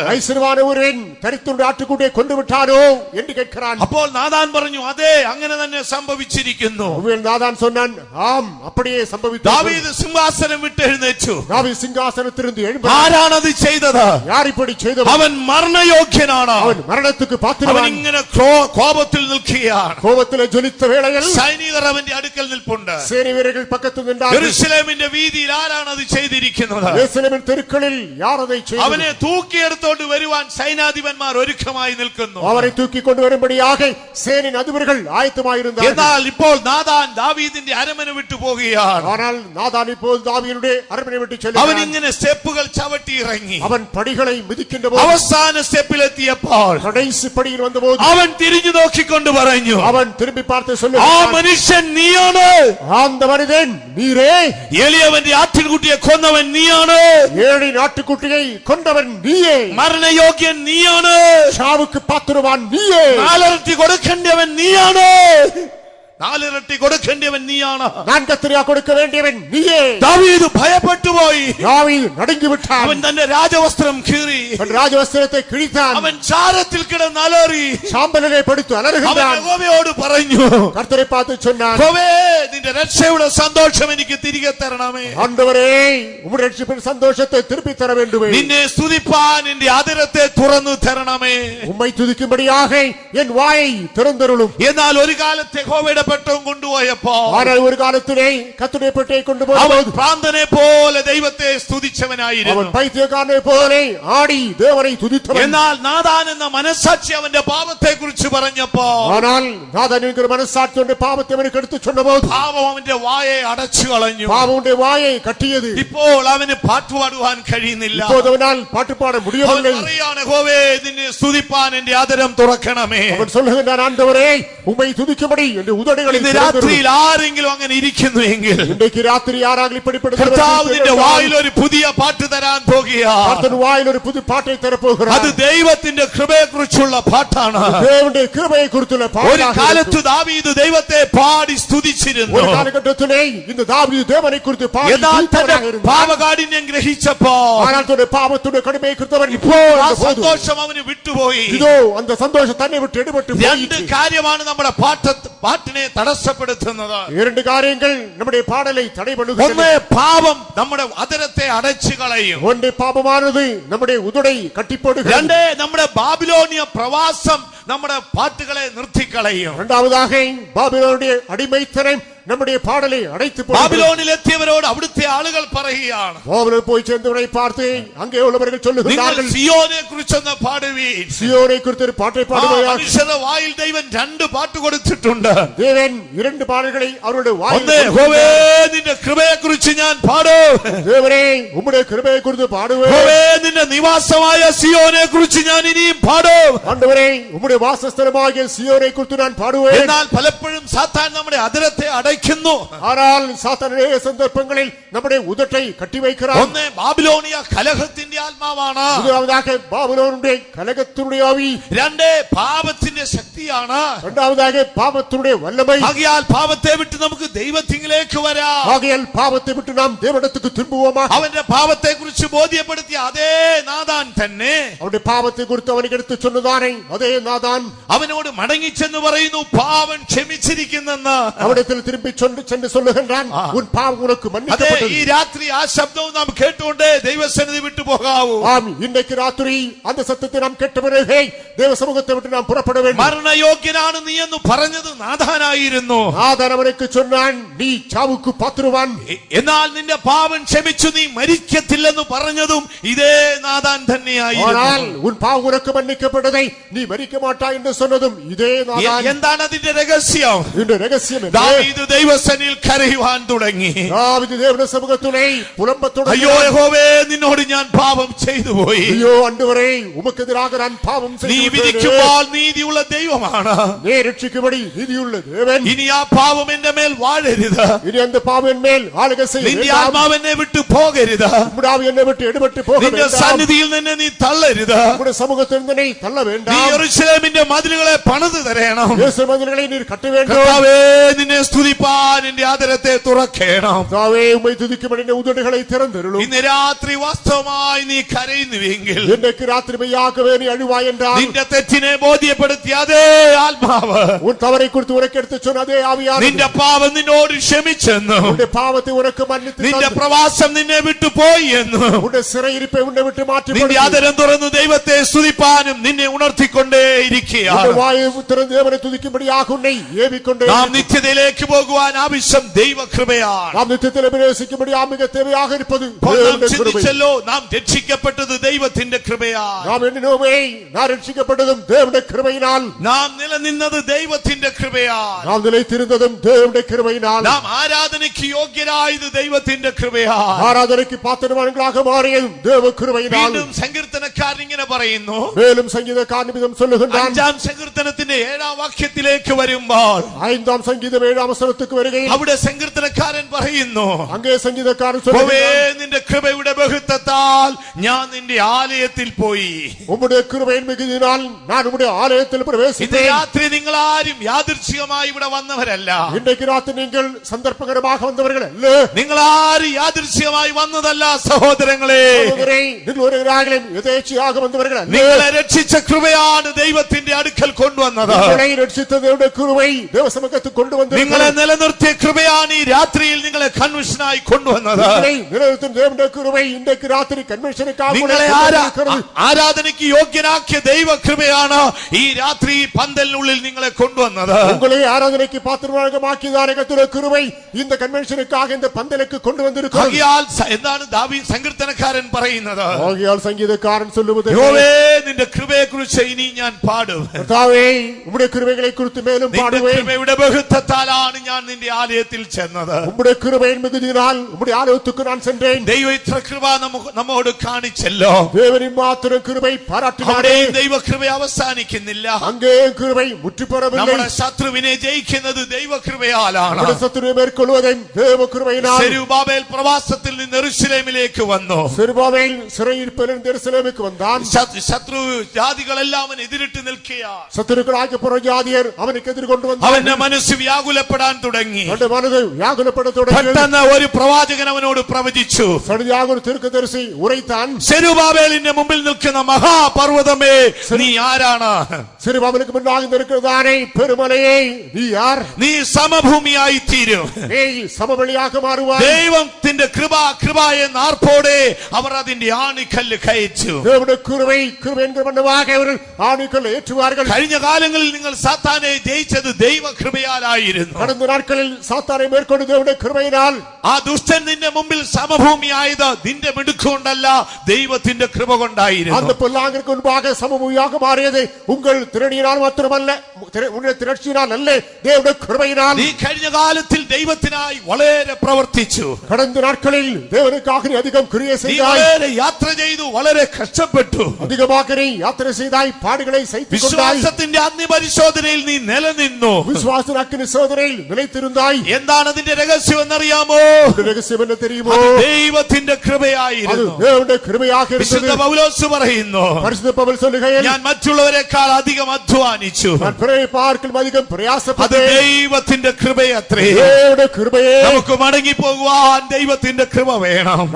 ആട്ടുകൂട്ടിയെ കൊണ്ടുവിട്ടാനോ എന്ന് കേൾക്കാൻ അപ്പോൾ നാദാൻ പറഞ്ഞു അതെ അങ്ങനെ തന്നെ സംഭവിച്ചിരിക്കുന്നു. നാദാൻ സൊന്നാൻ ആം അപ്പടിയേ സംഭവിച്ചു ദാവീദ് സിംഹാസനം വിട്ട് എഴുന്നേറ്റു. ദാവീദ് ആരാണത് ചെയ്തത്? ആരിപ്പടി ചെയ്തത്. അവൻ മരണയോഗ്യനാണ്. അവൻ മരണത്തിക്ക് പാത്രമാണ് അവൻ ഇങ്ങനെ കോപത്തിൽ നിൽക്കുകയാണ്. കോപത്തിലെ ജ്വലിത്ത വേളയിൽ സൈനികർ അവന്റെ അടുക്കൽ നിൽപ്പുണ്ട്. സേനവീരകൾ പക്കത്ത് നിന്നുണ്ടായിരുന്നു വീതിയിൽ ആരാണ് അത് ചെയ്തിരിക്കുന്നത് തെരുക്കളിൽ தெருக்களில் யார் அதை செய்தது അവനെ തൂക്കിയെടുത്തോണ്ട് വരുവാൻ സൈനാധിപന്മാർ ഒരുക്കമായി നിൽക്കുന്നു அவரை தூக்கி கொண்டு வரும்படியாக சேனின் அதிபர்கள் ஆயத்தமாயிருந்தார்கள் എന്നാൽ ഇപ്പോൾ നാദാൻ ദാവീദിന്റെ അരമന വിട്ടു പോകുകയാണ് ஆனால் நாதான் இப்போது தாவீதுடைய அரண்மனை விட்டு അവൻ செல்கிறான் ഇങ്ങനെ സ്റ്റെപ്പുകൾ ചവിട്ടി ഇറങ്ങി அவன் படிகளை மிதிக்கின்ற போது അവസാന സ്റ്റെപ്പിലെത്തിയപ്പോൾ கடைசி படியில் வந்தபோது അവൻ തിരിഞ്ഞു നോക്കിക്കൊണ്ട് പറഞ്ഞു அவன் திரும்பி பார்த்து ആ சொல்லுகிறான் മനുഷ്യൻ നീയാണ് அந்த மனிதன் நீரே എളിയവന്റെ ആട്ടിൻകുട്ടിയെ കൊന്നവൻ നീയാണ് ஏழை ஆட்டுக்குட்டியை கொண்டவன் நீயே. மரண யோகியன் நீயானோ. சாவுக்கு பாத்திரவான் நீயே. நாளரத்தி கொடுக்கின்றவன் நீயானோ. നാലിരട്ടി കൊടുക്കേണ്ടവൻ നീയാണ്. നാൻകത്തിരിയ കൊടുക്കേണ്ടവൻ നീയേ. ദാവീദ് ഭയപ്പെട്ടു പോയി. ദാവീദ് നടുങ്ങി വിട്ടാൻ അവൻ തന്റെ രാജവസ്ത്രം കീറി. രാജവസ്ത്രത്തെ കിഴിത്താൻ. അവൻ ചാരത്തിൽ കിടന്ന് അലറി. ശാമ്പലനെ പെടുത്തു അലറുകയോട് പറഞ്ഞു കർത്തരെ പാത്തു ചൊന്നാൻ. നിന്റെ രക്ഷയുടെ സന്തോഷം എനിക്ക് തിരികെ തരണമേ. ആണ്ടവരേ ഉമ്മ രക്ഷിപ്പിൻ സന്തോഷത്തെ തിരുപ്പി തരവേണ്ടുവേ നിന്നെ സ്തുതിപ്പാൻ നിന്റെ അതിരത്തെ തുറന്നു തരണമേ. ഉമ്മൈ തുതിക്കുമ്പടിയാകെ എൻ വായി തുറന്നരുളും. എന്നാൽ ഒരു കാലത്തെ ഹോവയുടെ പെട്ടവും കൊണ്ടുപോയപ്പോ ஆனால் ஒரு காலத்திலே கத்துடைய பெட்டையை கொண்டு അവൻ போகும்போது പ്രാന്തനെ പോലെ ദൈവത്തെ அவன் സ്തുതിച്ചവനായിരുന്നു பைத்தியக்காரனை போலே ஆடி தேவனை துதித்தவன் എന്നാൽ നാദാൻ എന്ന മനസാക്ഷി അവന്റെ പാപത്തെ കുറിച്ച് പറഞ്ഞപ്പോ ஆனால் நாதன் என்கிற மனசாட்சியுடைய பாவத்தை அவனுக்கு எடுத்து சொன்னபோது പാപം അവന്റെ വായെ അടച്ചു കളഞ്ഞു பாவனுடைய வாயை கட்டியது ഇപ്പോൾ അവന് പാട്ടുപാടുവാൻ കഴിയുന്നില്ല இப்போது அவனால் பாட்டு பாட അവൻ முடியவில்லை പറയാണ് ഹോവേ നിന്നെ സ്തുതിപ്പാൻ എന്റെ ആദരം തുറക്കണമേ அவன் சொல்லுகின்றான் ஆண்டவரே உம்மை துதிக்கும்படி என்று കേടുകളിൽ ഇന്ന് രാത്രിയിൽ ആരെങ്കിലും അങ്ങനെ ഇരിക്കുന്നു എങ്കിൽ ഇന്നേക്ക് രാത്രി ആരാങ്കിലും ഇപ്പടിപ്പെടുത്ത കർത്താവ് വായിൽ ഒരു പുതിയ പാട്ട് തരാൻ പോകുക. വായിൽ ഒരു പുതിയ പാട്ടை തരപ്പോകുക. അത് ദൈവത്തിന്റെ കൃപയെക്കുറിച്ചുള്ള പാട്ടാണ്. ദൈവന്റെ കൃപയെക്കുറിച്ചുള്ള പാട്ടാണ്. ഒരു കാലത്ത് ദാവീദ് ദൈവത്തെ പാടി സ്തുതിച്ചിരുന്നു. ഒരു കാലഘട്ടത്തിലെ ഇന്ന് ദാവീദ് ദേവനെക്കുറിച്ച് പാടി എന്നാൽ തന്റെ പാപകാഠിന്യം ഗ്രഹിച്ചപ്പോൾ ആരാൽ തന്റെ പാപത്തിന്റെ കടുമയെ കൃതവൻ ഇപ്പോൾ സന്തോഷം അവന് വിട്ടുപോയി. ഇതോ അന്ത സന്തോഷം തന്നെ വിട്ട് ഇടപെട്ട് രണ്ട് കാര്യമാണ് നമ്മുടെ പാട്ട പാട്ടിനെ തടസ്സപ്പെടുത്തുന്നത് இரண்டு காரியங்கள் நம்முடைய பாடலை தடை ഒന്ന് பண்ணுகின்றன പാപം നമ്മുടെ അതരത്തെ അടച്ചു കളയും ஒன்று பாபமானது நம்முடைய உதடை கட்டி போடுகிறது രണ്ട് നമ്മുടെ ബാബിലോണിയ പ്രവാസം നമ്മുടെ പാട്ടുകളെ നിർത്തിക്കളയും இரண்டாவதாக பாபிலோனுடைய அடிமைத்தனம் நம்முடைய பாடலை அடைத்து போடுகிறது. ബാബിലോണിൽ എത്തിയവരോട് അവിടുത്തെ ആളുകൾ പറയുകയാണ് பாபிலோன் போய் சேர்ந்தவரை பார்த்து அங்கே உள்ளவர்கள் നിങ്ങൾ சொல்லுகிறார்கள் സിയോനെ കുറിച്ചൊന്ന് പാടുവീൻ சியோனை குறித்து ஒரு பாட்டை ആ பாடுவாயாக മനുഷ്യരുടെ വായിൽ ദൈവം രണ്ട് പാട്ട് കൊടുത്തിട്ടുണ്ട് தேவன் இரண்டு பாடல்களை அவருடைய ഒന്ന് வாயில் ഹോവേ നിന്റെ കൃപയെ കുറിച്ച് ഞാൻ പാടും தேவனே உம்முடைய கிருபையை குறித்து பாடுவேன் ഹോവേ നിന്റെ നിവാസമായ സിയോനെ കുറിച്ച് ഞാൻ ഇനിയും പാടും ஆண்டவரே உம்முடைய வாசஸ்தலமாகிய சியோனை குறித்து நான் பாடுவேன் എന്നാൽ പലപ്പോഴും സാത്താൻ നമ്മുടെ അതിരത്തെ അടയ്ക്കുന്നു കെട്ടിവയ്ക്കുന്നു. ആരാൽ സാധാരണ സന്ദർഭങ്ങളിൽ നമ്മുടെ ഉദട്ടെ കെട്ടിവയ്ക്കണം ഒന്ന് ബാബിലോണിയ കലഹത്തിന്റെ ആത്മാവാണ്. മുതലാമതാക ബാബിലോണിന്റെ കലഹത്തിന്റെ ആവി. രണ്ട് പാപത്തിന്റെ ശക്തിയാണ്. രണ്ടാമതാക പാപത്തിന്റെ വല്ലമൈ ആകയാൽ പാപത്തെ വിട്ട് നമുക്ക് ദൈവത്തിങ്കിലേക്ക് വരാം. ആകയാൽ പാപത്തെ വിട്ട് നാം ദൈവത്തിലേക്ക് തിരുമ്പുവോമാ. അവന്റെ പാപത്തെ കുറിച്ച് ബോധ്യപ്പെടുത്തിയ അതേ നാദാൻ തന്നെ. അവന്റെ പാപത്തെ കുറിച്ച് അവനെ അവനെടുത്ത് ചൊന്നതാണേ അതേ നാദാൻ അവനോട് മടങ്ങിച്ചെന്ന് പറയുന്നു പാവൻ ക്ഷമിച്ചിരിക്കുന്നെന്ന്. അവിടെ തിരുമ്പി திரும்பி சொன்று சென்று சொல்லுகின்றான் உன் பாவம் உனக்கு അതെ மன்னிக்கப்பட்டது ഈ രാത്രി ആ ശബ്ദവും നാം കേട്ടുകൊണ്ട് ദൈവസന്നിധി വിട്ടു പോകാവൂ ஆம் இன்றைக்கு ராத்திரி அந்த சத்தத்தை நாம் கேட்ட பிறகு தேவ சமூகத்தை விட்டு நாம் புறப்பட வேண்டும் മരണയോഗ്യനാണ് നീ എന്ന് പറഞ്ഞത് നാഥാനായിരുന്നു நாதான் அவனுக்கு சொன்னான் நீ சாவுக்கு பாத்துருவான் എ- എന്നാൽ നിന്റെ പാവൻ ക്ഷമിച്ചു നീ മരിക്കത്തില്ലെന്ന് പറഞ്ഞതും ഇതേ നാഥാൻ ஆனால் തന്നെയായിരുന്നു உன் பாவம் உனக்கு மன்னிக்கப்பட்டதை நீ மறிக்க மாட்டாய் என்று சொன்னதும் இதே എ- நாதான் എന്താണ് അതിന്റെ രഹസ്യം இந்த ரகசியம் என்ன? ദാവീദ് ദൈവസനിൽ കരയുവാൻ തുടങ്ങി. അയ്യോ യഹോവേ നിന്നോട് ഞാൻ പാപം ചെയ്തു പോയി അയ്യോ അണ്ടുവരെ ഞാൻ പാപം നീ വിധിക്കുമ്പോൾ നീതിയുള്ള ദൈവമാണ്. നീ രക്ഷിക്കുപടി നീതിയുള്ള ദേവൻ. ഇനി ആ പാപം എന്റെ മേൽ വാഴരുത്. ഇനി എന്റെ പാപം എന്മേൽ നിന്റെ ആത്മാവ് എന്നെ വിട്ടു പോകരുത്. എന്നെ വിട്ട് ഇടപെട്ട് പോകരുത്. സന്നിധിയിൽ നിന്നെ നീ തള്ളരുത്. നമ്മുടെ സമൂഹത്തിൽ നിന്നെ നീ തള്ള വേണ്ട. മതിലുകളെ പണിത് തരണം. മതിലുകളെ നീ കട്ടുവേണ്ടേ നിന്നെ സ്തുതി സ്തുതിപ്പാൻ ആദരത്തെ തുറക്കേണം. ഉദടുകളെ തുറന്നിരുള്ളൂ ഇന്ന് രാത്രി വാസ്തവമായി നീ കരയുന്നുവെങ്കിൽ എന്നേക്ക് രാത്രി പെയ്യാകവേ നീ നിന്റെ തെറ്റിനെ ബോധ്യപ്പെടുത്തി അതേ ആത്മാവ്. ഉൻ തവരെ കുറിച്ച് ഉറക്കെടുത്ത് അതേ ആവിയാണ്. നിന്റെ പാവം നിന്നോട് ക്ഷമിച്ചെന്നു. നിന്റെ പാവത്തെ ഉറക്ക് മന്നിട്ട് നിന്റെ പ്രവാസം നിന്നെ വിട്ടു പോയി എന്ന്. നിന്റെ സിറയിരിപ്പെ ഉന്നെ വിട്ട് മാറ്റി നിന്റെ ആദരം തുറന്ന് ദൈവത്തെ സ്തുതിപ്പാനും നിന്നെ ഉണർത്തിക്കൊണ്ടേ ഇരിക്കുക വായു തുറന്ന് ഏവിക്കൊണ്ടേ. നാം നിത്യതയിലേക്ക് പോകും പോകുവാൻ ആവശ്യം ദൈവകൃപയാണ്. നാം നിത്യത്തിൽ അഭിനയിക്കുമ്പോൾ ആത്മിക തേവയാക ഇരുപ്പത് ചിന്തിച്ചല്ലോ നാം രക്ഷിക്കപ്പെട്ടത് ദൈവത്തിന്റെ കൃപയാണ്. നാം രക്ഷിക്കപ്പെട്ടതും ദേവന്റെ കൃപയിനാൽ. നാം നിലനിന്നത് ദൈവത്തിന്റെ കൃപയാണ്. നാം നിലനിന്നിരുന്നതും ദേവന്റെ കൃപയിനാൽ. നാം ആരാധനയ്ക്ക് യോഗ്യരായത് ദൈവത്തിന്റെ കൃപയാണ്. ആരാധനയ്ക്ക് പാത്രമാനുകളാക മാറിയതും ദൈവകൃപയിനാൽ. വീണ്ടും സങ്കീർത്തനക്കാരൻ ഇങ്ങനെ പറയുന്നു. മേലും സംഗീതക്കാരൻ വിധം അഞ്ചാം സങ്കീർത്തനത്തിന്റെ ഏഴാം വാക്യത്തിലേക്ക് വരുമ്പോൾ ഐന്താം സംഗീതം ഏഴാം അവസരത്തിൽ അടുത്തേക്ക് വരികയും അവിടെ സങ്കീർത്തനക്കാരൻ പറയുന്നു അങ്ങേ സംഗീതക്കാരൻ നിന്റെ കൃപയുടെ ബഹുത്വത്താൽ ഞാൻ നിന്റെ ആലയത്തിൽ പോയി. ഉമ്മുടെ കൃപയിൽ മികുതിനാൽ ഞാൻ ഉമ്മുടെ ആലയത്തിൽ പ്രവേശിച്ചു രാത്രി നിങ്ങൾ ആരും യാദൃശ്ചികമായി ഇവിടെ വന്നവരല്ല. ഇന്നേക്ക് രാത്രി നിങ്ങൾ സന്ദർഭകരമാക വന്നവരല്ലേ നിങ്ങൾ ആരും യാദൃശ്ചികമായി വന്നതല്ല സഹോദരങ്ങളെ. നിങ്ങളെ രക്ഷിച്ച കൃപയാണ് ദൈവത്തിന്റെ അടുക്കൽ കൊണ്ടുവന്നത്. രക്ഷിച്ച ദൈവത്തിന്റെ കൃപൈ ദേവസമക്കത്ത് കൊണ്ടുവന്നത് നിങ്ങളെ നിലനിർത്തിയ കൃപയാണ് ഈ രാത്രിയിൽ നിങ്ങളെ കൺവെൻഷനായി കൊണ്ടുവന്നത്. ആരാധനയ്ക്ക് യോഗ്യനാക്കിയ ദൈവ കൃപയാണ് ഈ രാത്രി പന്തലിനുള്ളിൽ നിങ്ങളെ കൊണ്ടുവന്നത്. ആരാധനയ്ക്ക് പാത്രമാക്കിയ കൃപൈ പന്തലേക്ക് കൊണ്ടുവന്നിരിക്കുന്നു. നിന്റെ ഇനി ഞാൻ കൃപകളെ മേലും കൃപയുടെ ഞാൻ ഞാൻ നിന്റെ ആലയത്തിൽ ചെന്നത്. നമ്മുടെ കൃപയിൽ മികുതിനാൽ നമ്മുടെ ആലയത്തിൽ ഞാൻ ചെന്നേൻ ദൈവത്തിൻ ഇത്ര കൃപ നമ്മോട് കാണിച്ചല്ലോ. ദേവനി മാത്രം കൃപൈ ദൈവ ദൈവകൃപ അവസാനിക്കുന്നില്ല. അങ്ങേ കൃപൈ മുറ്റിപ്പറവില്ല നമ്മുടെ ശത്രുവിനെ ജയിക്കുന്നത് ദൈവകൃപയാലാണ്. നമ്മുടെ ശത്രുവിനെ മേൽക്കൊള്ളുകയും ദൈവകൃപയിനാൽ. സെരുബാബേൽ പ്രവാസത്തിൽ നിന്ന് എറുസലേമിലേക്ക് വന്നു. സെരുബാബേൽ സിറയിൽപ്പലും എറുസലേമിലേക്ക് വന്നാൽ. ശത്രു ജാതികളെല്ലാം അവൻ എതിരിട്ട് നിൽക്കുക ശത്രുക്കളാക്കി പുറം ജാതിയർ അവനക്കെതിരെ കൊണ്ടുവന്നു അവന്റെ മനസ്സ് വ്യാകുലപ്പെടാൻ തുടങ്ങി. പെട്ടെന്ന് ഒരു പ്രവാചകൻ അവനോട് പ്രവചിച്ചു. യാതൊരു സെരുബാബേലിന്റെ മുമ്പിൽ നിൽക്കുന്ന മഹാപർവതമേ നീ ആരാണ്? നീ നീ സമഭൂമിയായി തീരും. ദൈവത്തിന്റെ കൃപ കൃപ എന്ന ആർപ്പോടെ അവർ അതിന്റെ ആണിക്കല്ല് കയച്ചു. ആണിക്കല്ല് ഏറ്റുവാറുകൾ കഴിഞ്ഞ കാലങ്ങളിൽ നിങ്ങൾ സാത്താനെ ജയിച്ചത് ദൈവകൃപയാലായിരുന്നു. கடந்த நாட்களில் சாத்தானை மேற்கொண்டு தேவனுடைய கிருபையினால் ആ ദുഷ്ടൻ നിന്റെ മുമ്പിൽ സമഭൂമിയായത് നിന്റെ മിടുക്കൊണ്ടല്ല ദൈവത്തിന്റെ കൃപ அந்த കൊണ്ടായിരുന്നു பொல்லாங்கிற்கு முன்பாக சமபூமியாக மாறியது உங்கள் திரணியினால் மாத்திரமல்ல திர- உன்னுடைய திரட்சியினால் அல்ல தேவனுடைய கிருபையினால் നീ കഴിഞ്ഞ കാലത്തിൽ ദൈവത്തിനായി വളരെ പ്രവർത്തിച്ചു கடந்த நாட்களில் தேவனுக்காக நீ அதிகம் கிரியை നീ செய்தாய் വളരെ യാത്ര ചെയ്തു വളരെ കഷ്ടപ്പെട്ടു அதிகமாக நீ யாத்திரை செய்தாய் பாடுகளை சைத்துக் கொண்டாய் വിശ്വാസത്തിന്റെ അഗ്നിപരിശോധനയിൽ നീ നിലനിന്നു விசுவாச அக்கினி சோதனையில் വിജയിത്തിരുന്നായി എന്താണ് അതിന്റെ രഹസ്യം എന്നറിയാമോ? രഹസ്യം എന്ന് തെരിയുമോ? ദൈവത്തിന്റെ കൃപയായിരുന്നു. കൃപയാകരുത്. പൗലോസ് പറയുന്നു പൗലോസ് ഞാൻ മറ്റുള്ളവരെക്കാൾ അധികം അധ്വാനിച്ചു. അധികം പ്രയാസപ്പെട്ടു. ദൈവത്തിന്റെ കൃപയത്രേ കൃപയെ. നമുക്ക് മടങ്ങി പോകുവാൻ ദൈവത്തിന്റെ കൃപ വേണം.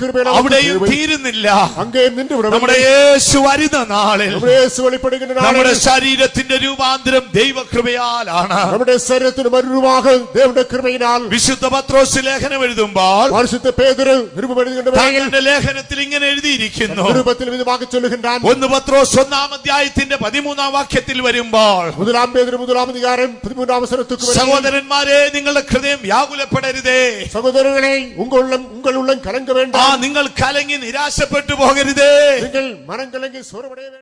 കൃപ അവിടെയും തീരുന്നില്ല. നമ്മുടെ യേശു വരുന്ന നാളിൽ നമ്മുടെ ശരീരത്തിന്റെ രൂപാന്തരം ദൈവകൃപയാലാണ്. നമ്മുടെ ശരീരത്തിന് മരുവാക ദേവന്റെ കൃപയിനാൽ. വിശുദ്ധ പത്രോസ് ലേഖനം എഴുതുമ്പോൾ പരിശുദ്ധ പേതര് നിരുപം എഴുതുന്നുണ്ട് ലേഖനത്തിൽ ഇങ്ങനെ എഴുതിയിരിക്കുന്നു. രൂപത്തിൽ വിധമാക്കി ചൊല്ലുകാൻ ഒന്ന് പത്രോസ് ഒന്നാം അധ്യായത്തിന്റെ പതിമൂന്നാം വാക്യത്തിൽ വരുമ്പോൾ മുതലാം പേതര് മുതലാം അധികാരം പതിമൂന്നാം അവസരത്തിൽ സഹോദരന്മാരെ നിങ്ങളുടെ ഹൃദയം വ്യാകുലപ്പെടരുതേ. സഹോദരങ്ങളെ ഉള്ള ഉള്ളം കലങ്ക വേണ്ട. നിങ്ങൾ കലങ്ങി നിരാശപ്പെട്ടു പോകരുതേ. നിങ്ങൾ മനം കലങ്ങി സ്വരമടേ